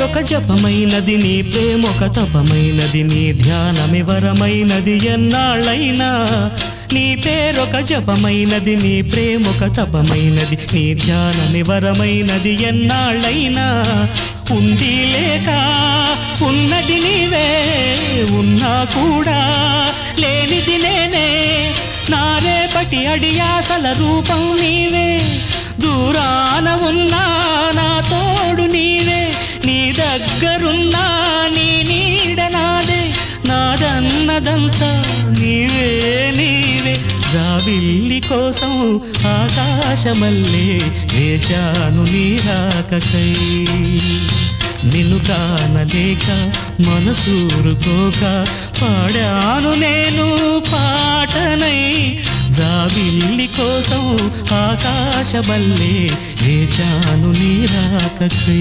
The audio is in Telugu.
పేరొక జపమైనది నీ ప్రేమొక తపమైనది నీ ధ్యానమివరమైనది ఎన్నాళ్ళైనా నీ పేరొక జపమైనది నీ ప్రేమొక తపమైనది నీ ధ్యానమివరమైనది ఎన్నాళ్ళైనా ఉంది లేక ఉన్నది నీవే ఉన్నా కూడా లేనిది నేనే. నా రేపటి అడియాసల రూపం నీవే. దూరం దగ్గరున్నా నీ నీడ నాదే నాదన్నదంతా నీవే నీవే. జాబిల్లి కోసం ఆకాశమల్లే వేచాను నీ రాకకై. నిన్ను కానలేక మనసూరుకోక పాడాను నేను పాటనై. జాబిల్లి కోసం ఆకాశమల్లే వేచాను నీ రాకకై.